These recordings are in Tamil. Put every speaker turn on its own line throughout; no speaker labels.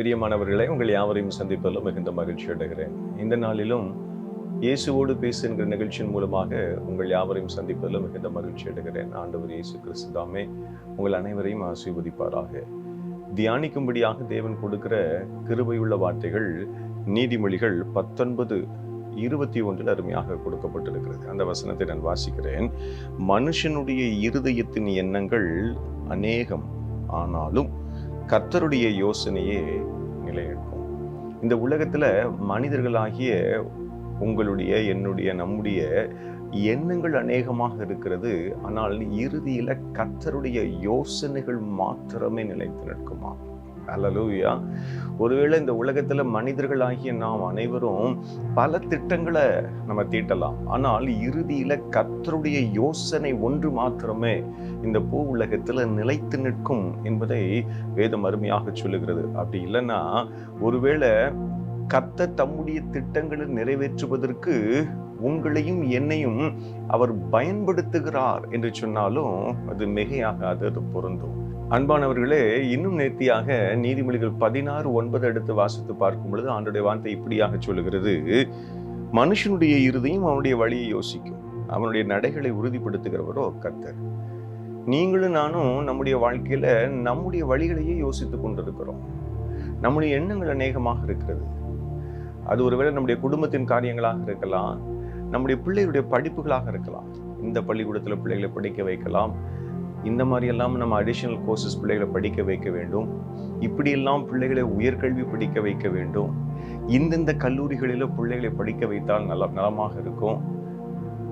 பிரியமானவர்களை உங்கள் யாவரையும் சந்திப்பதில் மிகுந்த மகிழ்ச்சி அடைகிறேன். இந்த நாளிலும் இயேசுவோடு பேசுகின்ற நிகழ்ச்சியின் மூலமாக உங்கள் யாவரையும் சந்திப்பதில் மிகுந்த மகிழ்ச்சி அடைகிறேன். ஆண்டவர் இயேசு கிறிஸ்து தாமே உங்கள் அனைவரையும் ஆசீர்வதிப்பாராக. தியானிக்கும்படியாக தேவன் கொடுக்கிற கிருபையுள்ள வார்த்தைகள் நீதிமொழிகள் பத்தொன்பது இருபத்தி ஒன்றில் அருமையாக கொடுக்கப்பட்டிருக்கிறது. அந்த வசனத்தை நான் வாசிக்கிறேன். மனுஷனுடைய இருதயத்தின் எண்ணங்கள் அநேகம் ஆனாலும் கர்த்தருடைய யோசனையே நிலையெடுக்கும் இந்த உலகத்தில் மனிதர்களாகிய உங்களுடைய என்னுடைய நம்முடைய எண்ணங்கள் அநேகமாக இருக்கிறது. ஆனால் இறுதியில் கர்த்தருடைய யோசனைகள் மாத்திரமே நிலைத்து நிற்குமா? அல்லலூயா ஒருவேளை இந்த உலகத்துல மனிதர்களாகிய நாம் அனைவரும் பல திட்டங்களை நம்ம தீட்டலாம். ஆனால் இறுதியில கத்தருடைய யோசனை ஒன்று மாத்திரமே இந்த பூ உலகத்துல நிலைத்து நிற்கும் என்பதை வேதம் அருமையாக சொல்லுகிறது. அப்படி இல்லைன்னா ஒருவேளை கத்த தம்முடைய திட்டங்களை நிறைவேற்றுவதற்கு உங்களையும் என்னையும் அவர் பயன்படுத்துகிறார் என்று சொன்னாலும் அது மிகையாகாது அது பொருந்தும். அன்பானவர்களே இன்னும் நேர்த்தியாக நீதிமொழிகள் பதினாறு ஒன்பது எடுத்து வாசித்து பார்க்கும் பொழுது ஆண்டுடைய வார்த்தை இப்படியாக சொல்லுகிறது. மனுஷனுடைய இருதையும் அவனுடைய வழியை யோசிக்கும். அவனுடைய நடைகளை உறுதிப்படுத்துகிறவரோ கத்தர் நீங்களும் நானும் நம்முடைய வாழ்க்கையில நம்முடைய வழிகளையே யோசித்து கொண்டிருக்கிறோம். நம்முடைய எண்ணங்கள் அநேகமாக இருக்கிறது. அது ஒருவேளை நம்முடைய குடும்பத்தின் காரியங்களாக இருக்கலாம் நம்முடைய பிள்ளைகளுடைய படிப்புகளாக இருக்கலாம். இந்த பள்ளிக்கூடத்தில் பிள்ளைகளை படிக்க வைக்கலாம். இந்த மாதிரி எல்லாம் நம்ம அடிஷனல் கோர்சஸ் பிள்ளைகளை படிக்க வைக்க வேண்டும். இப்படியெல்லாம் பிள்ளைகளை உயர்கல்வி படிக்க வைக்க வேண்டும். இந்தந்த கல்லூரிகளில் பிள்ளைகளை படிக்க வைத்தால் நல்ல நலமாக இருக்கும்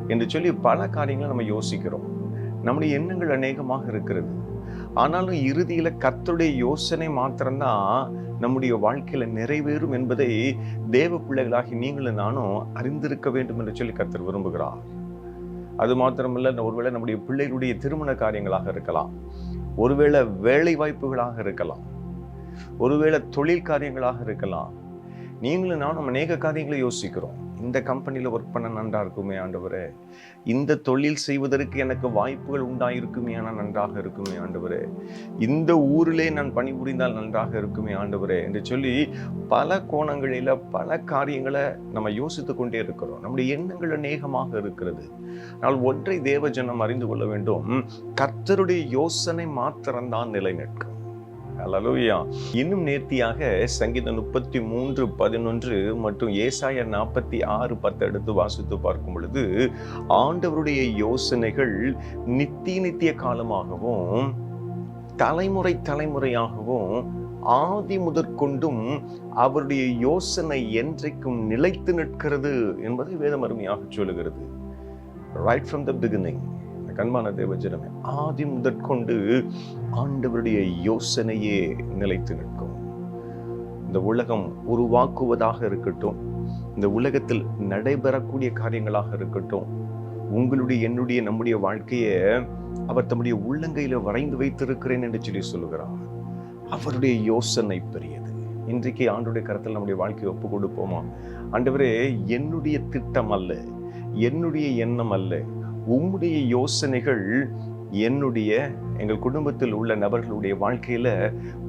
என்று சொல்லி பல காரியங்களை நம்ம யோசிக்கிறோம். நம்முடைய எண்ணங்கள் அநேகமாக இருக்கிறது. ஆனாலும் இறுதியில் கர்த்தருடைய யோசனை மாத்திரம்தான் நம்முடைய வாழ்க்கையில் நிறைவேறும் என்பதை தேவ பிள்ளைகளாகி நீங்களும் நானும் அறிந்திருக்க வேண்டும் என்று சொல்லி கர்த்தர் விரும்புகிறார். அது மாத்திரமல்ல ஒருவேளை நம்முடைய பிள்ளைகளுடைய திருமண காரியங்களாக இருக்கலாம் ஒருவேளை வேலை வாய்ப்புகளாக இருக்கலாம் ஒருவேளை தொழில் காரியங்களாக இருக்கலாம். நீங்களும் நானும் அநேக காரியங்களை யோசிக்கிறோம். இந்த கம்பெனியில் ஒர்க் பண்ண நன்றா இருக்குமே ஆண்டவரே. இந்த தொழில் செய்வதற்கு எனக்கு வாய்ப்புகள் உண்டாயிருக்குமே ஆனால் நன்றாக இருக்குமே ஆண்டவரே. இந்த ஊரிலே நான் பணிபுரிந்தால் நன்றாக இருக்குமே ஆண்டவரே என்று சொல்லி பல கோணங்களில் பல காரியங்களை நம்ம யோசித்து கொண்டே இருக்கிறோம். நம்முடைய எண்ணங்கள் அநேகமாக இருக்கிறது. ஆனால் ஒன்றை தேவஜனம் அறிந்து கொள்ள வேண்டும். கர்த்தருடைய யோசனை மாத்திரம்தான் நிலைநிற்கும். அல்லலுயா இன்னும் நேர்த்தியாக சங்கீதம் முப்பத்தி மூன்று பதினொன்று மற்றும் ஏசாய நாற்பத்தி ஆறு பத்து எடுத்து வாசித்து பார்க்கும் பொழுது ஆண்டவருடைய யோசனைகள் நித்திய நித்திய காலமாகவும் தலைமுறை தலைமுறையாகவும் ஆதி முதற்கொண்டும் அவருடைய யோசனை என்றைக்கும் நிலைத்து நிற்கிறது என்பதை வேதம் அருமையாக சொல்லுகிறது. ரைட் ஃப்ரம் த பிகினிங் கண்மான தேவஜனமே ஆதி முதற்கொண்டு ஆண்டவருடைய யோசனையே நிலைத்து நிற்கும். இந்த உலகம் உருவாக்குவதாக இருக்கட்டும் இந்த உலகத்தில் நடைபெறக்கூடிய காரியங்களாக இருக்கட்டும் உங்களுடைய என்னுடைய நம்முடைய வாழ்க்கையை அவர் தம்முடைய உள்ளங்கையில வரைந்து வைத்திருக்கிறேன் என்று சொல்லி சொல்லுகிறார். அவருடைய யோசனை பெரியது. இன்றைக்கு ஆண்டுடைய கருத்தில் நம்முடைய வாழ்க்கையை ஒப்பு கொடுப்போமா ஆண்டவரே என்னுடைய திட்டம் அல்ல என்னுடைய எண்ணம் அல்ல உம்முடைய யோசனைகள் என்னுடைய எங்கள் குடும்பத்தில் உள்ள நபர்களுடைய வாழ்க்கையில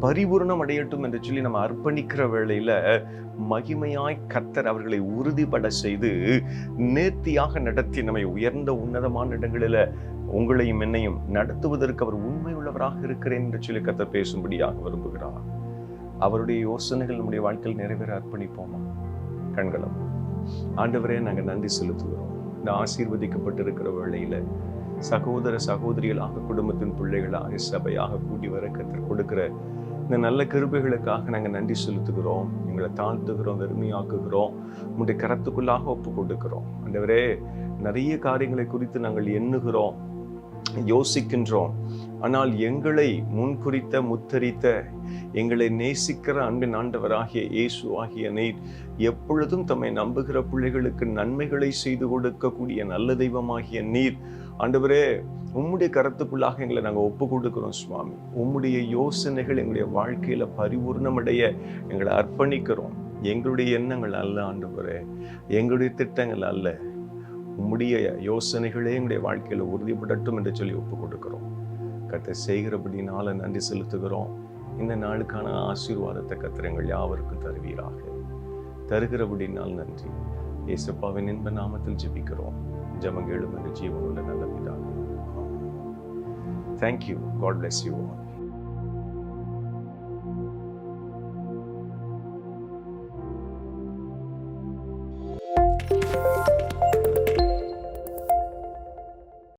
பரிபூர்ணம் அடையட்டும் என்று சொல்லி நம்ம அர்ப்பணிக்கிற வேளையில மகிமையாய் கத்தர் அவர்களை உறுதிபட செய்து நேர்த்தியாக நடத்தி நம்மை உயர்ந்த உன்னதமான இடங்களில உங்களையும் என்னையும் நடத்துவதற்கு அவர் உண்மை உள்ளவராக இருக்கிறேன் என்று சொல்லி கத்தர் பேசும்படியாக விரும்புகிறார். அவருடைய யோசனைகள் நம்முடைய வாழ்க்கையில் நிறைவேற அர்ப்பணிப்போமா? கண்களும் ஆண்டவரே நாங்கள் நன்றி செலுத்துகிறோம். இந்த ஆசீர்வதிக்கப்பட்டிருக்கிற வேளையில் சகோதர சகோதரிகளாக குடும்பத்தின் பிள்ளைகளாக சபையாக கூட்டி வர கத்தர் கொடுக்கிற இந்த நல்ல கிருபைகளுக்காக நாங்கள் நன்றி செலுத்துகிறோம். எங்களை தாழ்த்துகிறோம் வெறுமையாக்குகிறோம். உங்களுடைய கரத்துக்குள்ளாக ஒப்பு கொடுக்கிறோம் அந்தவரே நிறைய காரியங்களை குறித்து நாங்கள் எண்ணுகிறோம். யோசிக்கின்றோம். ஆனால் எங்களை முன்குறித்த முத்தரித்த எங்களை நேசிக்கிற அன்பின் ஆண்டவராகிய இயேசு ஆகிய நீர் எப்பொழுதும் தம்மை நம்புகிற பிள்ளைகளுக்கு நன்மைகளை செய்து கொடுக்கக்கூடிய நல்ல தெய்வமாகிய நீர். ஆண்டவரே உம்முடைய கருத்துக்குள்ளாக எங்களை நாங்கள் ஒப்பு கொடுக்கிறோம் சுவாமி. உம்முடைய யோசனைகள் எங்களுடைய வாழ்க்கையில் பரிபூர்ணமடைய எங்களை அர்ப்பணிக்கிறோம். எங்களுடைய எண்ணங்கள் அல்ல ஆண்டவரே. எங்களுடைய திட்டங்கள் அல்ல. உம்முடைய யோசனைகளே எங்களுடைய வாழ்க்கையில் உறுதிப்படட்டும் என்று சொல்லி ஒப்பு கொடுக்கிறோம். கத்தை செய்கிறபடினால நன்றி செலுத்துகிறோம். இந்த நாளுக்கான ஆசீர்வாதத்தை கத்திரங்கள் யாவருக்கும் தருவீராக. தருகிறபடினால் நன்றி. இயேசப்பாவின் இன்ப நாமத்தில் ஜெபிக்கிறோம். ஜமங்கேளும் என்ற ஜீவனுள்ள நல்ல பிதாவே. Thank you God bless you all.